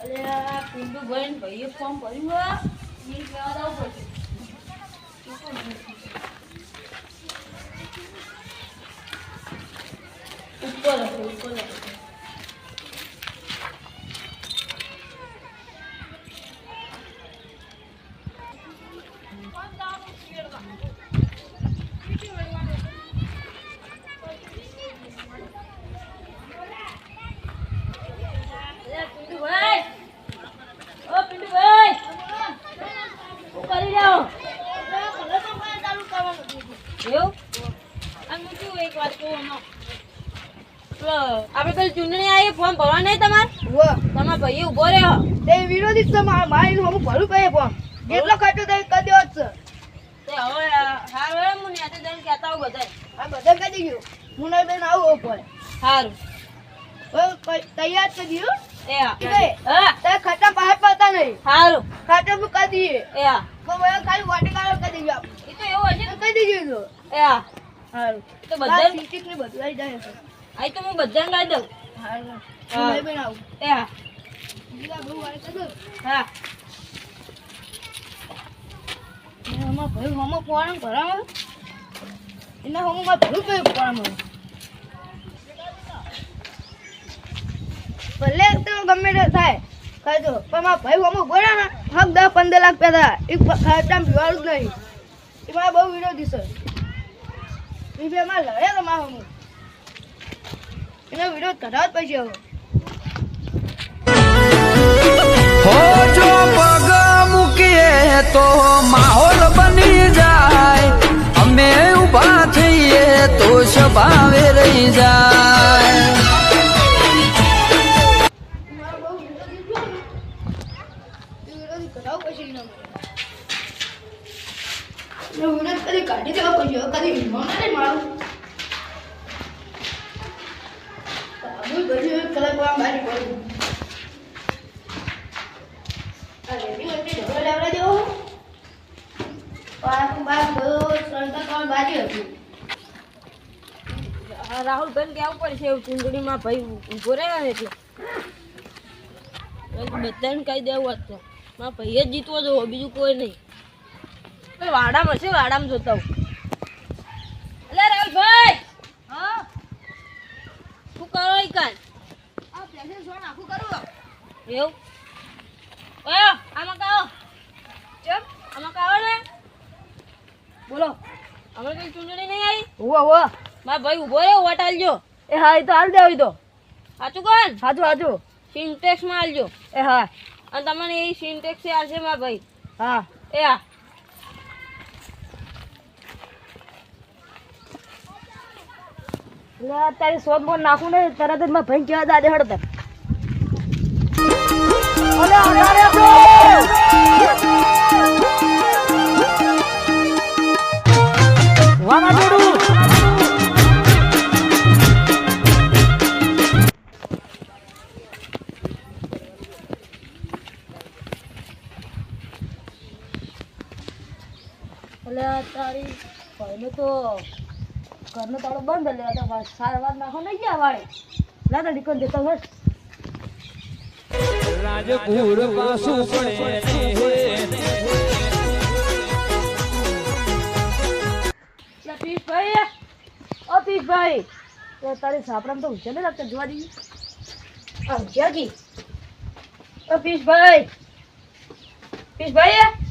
અલે આ પિન્ટુભાઈ ને ભાઈએ ફોર્મ ભર્યું હે. ઈ લેવા જવું પડશે ઉપર ઉપર હશે અલે પિન્ટુભાઈ ઓ પિન્ટુભાઈ શું કરી રહ્યો એવું અને હું શું એક વાત કહું હમણાં પેલો આપણે પેલી ચૂંટણી આવી ફોર્મ ભરવા નહીં તમારે તમારા ભાઈ ઊભો રહ્યો. તે વિરોધી છે મારા હું ભરું પે પણ જેટલો ખર્ચો થાય કરી દેવો છે. તે હવે હારું હે હું કહેતા આ બધા કરી દીધું હું નહીં બેન આવું ઉપર તૈયાર કરી એ હા હા તે ખર્ચા બહાર પડતા નહીં. સારું ખર્ચો બી કરી દઈએ. એ હા પણ ખાલી વાટી કાઢો કરી દીધું એ તો એવું હશે કરી એ હા હારું. તો બધા બધા ને બધું આવી જાય છે. તો હું બધાને કહી દઉં. ભલે તો ગમે તે થાય ખાજો પણ મારા ભાઈ અમુક બોલ્યા ને હક દસ પંદર લાખ પેદા એ ખર્ચા પીવાનું જ નહીં. એ મારા બહુ વિરોધી છે. એ બે માં લડે તો મારા એનો વિરોધ કરાવ જ પછી હવે. જો પગ મૂકીએ તો માહોલ બની જાય. અમે ઊભા થઈએ તો સ્વભાવે રહી જાય. પાછું ભાઈ કે આવું પડશે એવું ચૂંટણીમાં ભાઈ ઊભો રહ્યો એટલે. બધાને કહી દેવું હતું મારા ભાઈએ જ જીતવો જોવો બીજું કોઈ નહીં. વાડામાં છે વાડામાં જોતા હું અલે રાહુલભાઈ હા? શું કરો કાન કરું એવું? આમાં કાઓ ચમ? આમાં કાઓ ને? બોલો. અમારે કઈ ચૂંટણી નહીં આવી? હોવા હોવા મારા ભાઈ ઊભો રહ્યો વોટ આલજો. એ હા એ તો હાલ દેવી તો સાચું કોણ? સાચું હાજુ સિન્ટેક્સમાં આલજો. એ હા. અને તમને એ સિન્ટેક્સ આવશે મારા ભાઈ. હા. એ હા. એટલે અત્યારે સોન બોન નાખું ને તરત જ મારા ભાઈ કેવા દાદે હડતા અરે અરે એટલે તારી ભાઈને તો ઘરનો તાળો બંધ લેવા તો સારા વાર નાખો નહીં ગયા વાળે. લાદા નીકળ જતો બસ રાજપુર પડે લે ઓ પીશભાઈ તો તારી સાપડામાં તો હુશે ને લાગતા જોવા દઈએ આ જ્યાગી ઓ પીશભાઈ પીશભાઈ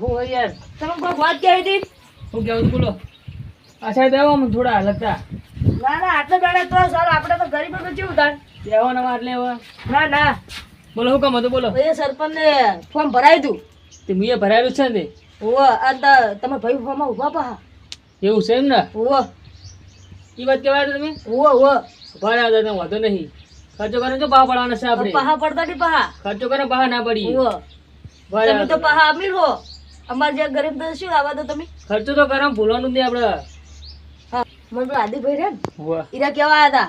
હું યાર તમે કોઈ વાત કહી હતી? હું કેવું બોલો. આ સાહેબ મને થોડા લગતા ના ના આટલા દાડા તો સારું આપણે તો ગરીબ તો કેવું થાય બેહો ને એટલે ના ના. બોલો હું કામ હતું? બોલો. એ સરપંચ ને ફોર્મ ભરાયું તે મેં છે ને ઓવો આ તમે ભાઈ ફોર્મમાં ઊભા પા એવું છે એમ ને? ઓવો એ વાત કહેવાય તમે? ઓ ભરા હતા વાંધો નહીં. ખર્ચો કરે તો પાહા પડવાના છે આપણે. પહા પડતા નહીં પહા. ખર્ચો કરે પાહા ના પડી. ભરા તમે તો પહા અમીર હો. અમારે જે ગરીબ તો શું આવા તો તમે. ખર્ચો તો કરે ભૂલવાનું નહીં આપણે. હા મને આદિભાઈ રે ઈરા કેવા હતા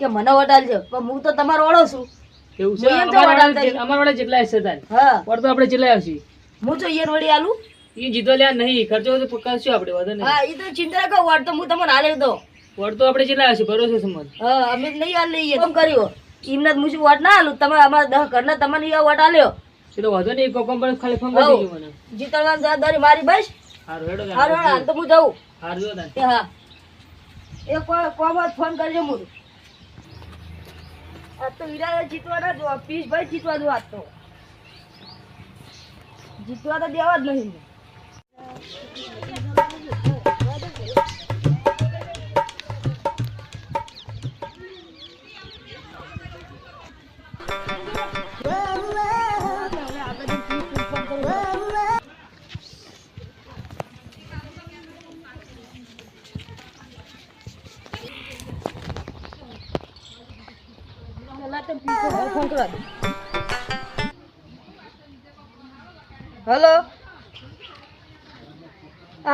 કે મને વટાલજો પણ હું તો તમારો ઓળો છું. એવું છે? અમાર વાળા જેટલા હશે તાર. હા. પર તો આપણે જેટલા આવશે. હું તો ઈયર વળી આલું. એ જીતો લ્યા નહીં ખર્ચો તો કરશું આપણે વાંધો નહીં. હા એ તો ચિંતા કો વડ તો હું તમને હાલે દો વડ તો આપણે જેટલા આવશે ભરોસો છે મને. હા અમે નહીં હાલ લઈએ કેમ કર્યો. કિંમત જ મુસી વોટ ના આલું. તમે અમારા દહ ઘરના તમને ઈ વોટ આલ્યો. તો વાંધો નહીં કોકમ પર ખાલી ફોન કરી દેજો મને. જીતવાની જવાબદારી મારી બસ. હારું હેડો હારું હાલ તો હું જાઉં. હારું જો તાન. એ હા. એ કોઈ કોઈ ફોન કરજો મું આ તો વિરાટ જીતવાના જો પીસભાઈ જીતવા દો આ તો. જીતવા તો દેવા જ નહીં.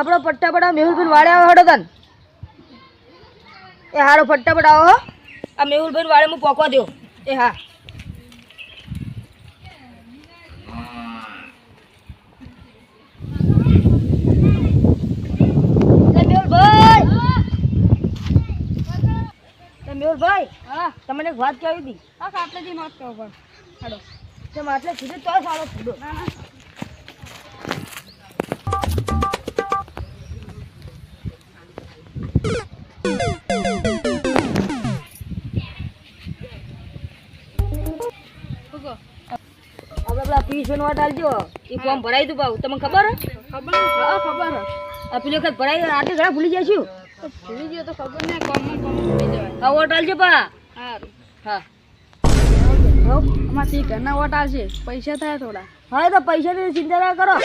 આપણો ફટાફટ મેહુલભાઈ વાળે આવે હડો તન. એ હારો ફટાફટ આવો આ મેહુલભાઈ વાળે હું પોકવા દો એ હા. મેહુલભાઈ. હા. તમને એક વાત કહેવી હતી. આટલે ખાટલેથી નોટ કહો પણ હાડો. તેમ આટલે કીધું તો સારો કીધો પીસ આલજો એ ફોર્મ ભરાઈ દઉં ભાવ તમને ખબર? હે? ખબર હા ખબર આ પેલી વખત ભરાઈ આટલે ઘણા ભૂલી જાય તો ભૂલી ગયો તો ખબર નહીં કોમ ભૂલી જવાય. આ વોટ આલજો પા હા. હો આમાંથી ઘરના વોટ આવશે. પૈસા થાય થોડા. હા તો પૈસાની ચિંતા ના કરો.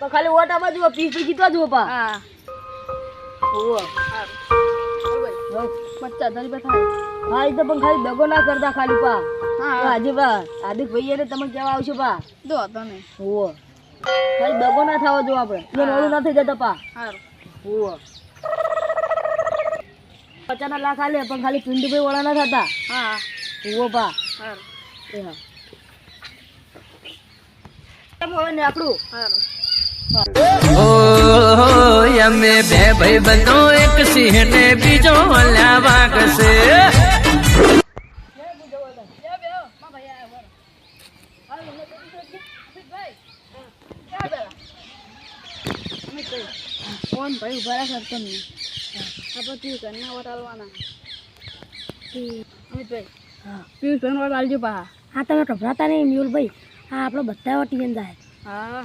તો ખાલી વોટ આમાં જુઓ પીસ પી જીતવા જુઓ પા હા. સારું બરોબર પચાસ હજાર રૂપિયા થાય. હા એ તો પણ ખાલી દગો ના કરતા ખાલી પા. હા. તો પા હાર્દિક ભાઈ તમે કેવા આવશો પા? દો નહીં હોવો ખાલી દગો ના થવા જો આપણે. એ નોળું ના થઈ જતા પા. હોવો પચાસ લાખ આલે પણ ખાલી પિંડુભાઈ વાળા ના થતા. હા. હોવો પા. એ હા. કેમ હવે ને આપણું. ઓ અમે બે ભાઈ બંધો એક સિંહ ને બીજો લાવા કશે કોણ ભાઈ ઊભા રાખે સરપંચ આપણે તું ઘરના વોટ આલવાના અમિતભાઈ હા. પિયુષ ભાઈ વોટ પા હા તમે ગભરાતા નહીં મ્યુલભાઈ. હા આપણે બધા વટી જાય હા.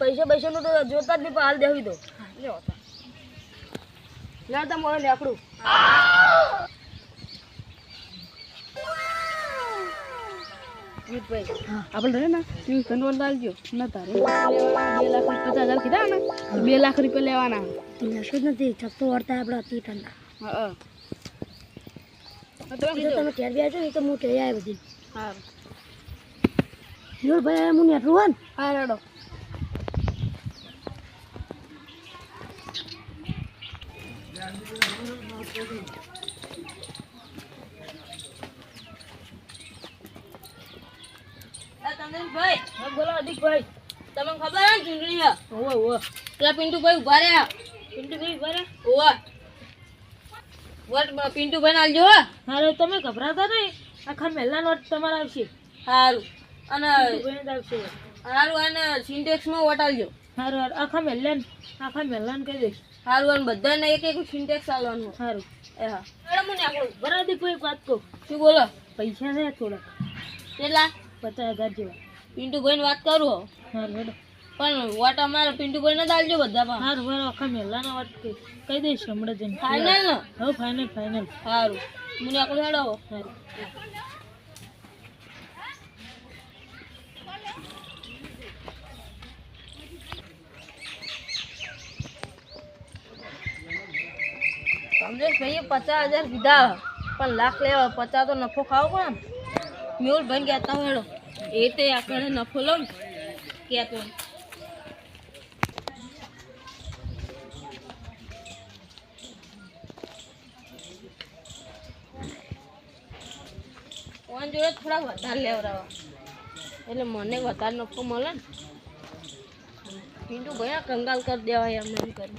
પૈસા પૈસાનું તો જોતા જ નહીં પણ હાલ દેવી દો લ્યો તમે નીકળું. આપણે ને ભાઈ તારે. બે લાખ પચાસ હજાર કીધા ને બે લાખ રૂપિયા લેવાના. નશો જ નથી છપ્પો વળતા આપણે હતી ઠંડા હા તમે ઘેર બી આવજો ને તો હું કહી આવે બધી હું. નેટલું હોય ને હા રેડો. બોલો અધિકભાઈ તમને ખબર હે વોટ તમે ગભરાતા નહીં આખા મહેલા નોટ તમારા આવશે સારું અને આવશે સારું અને સિન્ટેક્સમાં વોટ હારું હારું આખા મહેલાન આખા મહેલાન કહી દઈશ સારું અને બધાને એક એક સિન્ટેક્સ આલવાનું સારું એ હા. મેડમ મને આપણું બરાબર કોઈ વાત કહું. શું બોલો? પૈસા છે થોડા કેટલા? પચાસ હજાર જેવા. પિન્ટુભાઈને વાત કરું સારું મેડમ પણ વોટ અમારે પિન્ટુભાઈને જ આલજો બધા પણ. હારું બરાબર આખા મહેલાના વાત કહી. કહી દઈશ હમણાં જઈને ફાઇનલ ને હવે ફાઇનલ ફાઇનલ સારું મને આપણું હેડાવો. સારું ભાઈએ પચાસ હજાર કીધા. પણ લાખ લેવા, પચાસ તો નફો ખાવો પણ મેળ ભાઈ કહેતા હેડો. એ તે આપણે નફો લો ને કહેતો. ઓન જોડે થોડા વધારે લેવડાવા એટલે મને વધારે નફો મળે ને. પીંડું ભયા કંગાલ કરી દેવાય એમને એમ કરી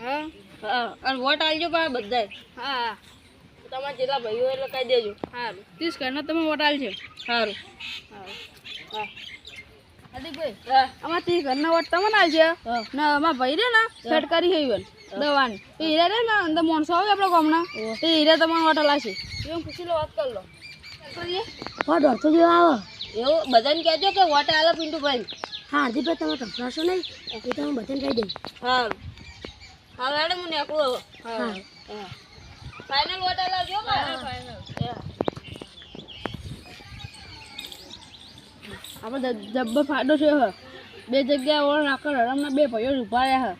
હા. હા. અને વોટ આલજો પા બધાય હા. તમારા જેટલા ભાઈઓ એટલે કહી દેજો. સારું ત્રીસ ઘરનો તમે વોટ છે સારું હા. અમારા ત્રીસ ઘરના વોટ તમને આલ છે ને અમારા ભાઈ રે ને સરકારી હઈ વન દવાની. એ હીરા રે ને અંદર માણસો આવે આપણા ગામના તે હીરા તમારો વોટ આલાશે એવું પૂછી લો વાત કરી લો. હા આવે. એવું? બધાને કહેજો કે વોટ આલો પિન્ટુભાઈ હા હાર્દિકભાઈ તમે ગભરાશો નહીં. એ તો હું બધાને કહી દઉં. સારું હા મેડમ હું નીકળું હવે. હા. ફાઇનલ વોટ આલાવજો ફાઇનલ આપણે જબ્બર ફાયદો છે હ બે જગ્યાએ ઓળ નાખર હરમના બે ભાઈઓ ઊભા રહ્યા હ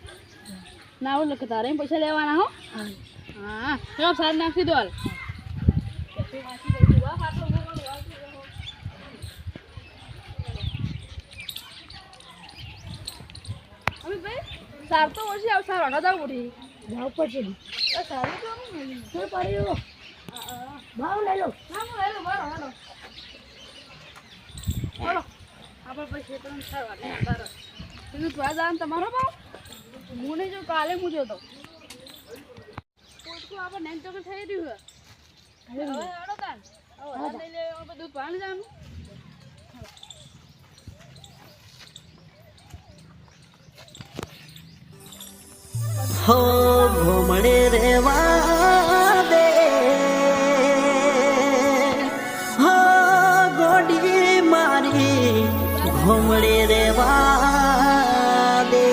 ના આવું તારે પૈસા લેવાના હો? હા. હા સાર નાખી દો હાલ અમિતભાઈ સાર તો ઓછી આવ સાર હટા જાવ ઉઠી. જાવ પડશે સારું તો નહીં. શું પડ્યું? ભાવ લઈ લો. ના હું હેલો બરો હેલો. હેલો. આપણે પછી તો સાર વાટે બરો તમે થોડા દાન તમારો ભાવ? હું નહીં જો કાલે હું જોતો. પોટકું આપણે નેન તો થઈ રહ્યું હવે અડો તાન. હવે લઈ લે દૂધ પાણી જવાનું હો ભમણે રેવા દે. હો ગોડી મારી ઘોમડે રેવા દે.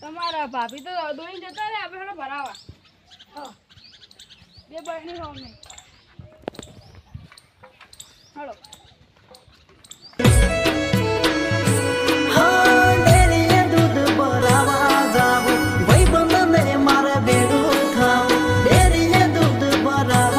તમારા ભાભી તો દોઈ જતા રે આપણે ભરાવા. બે બહેની નહીં. હેડો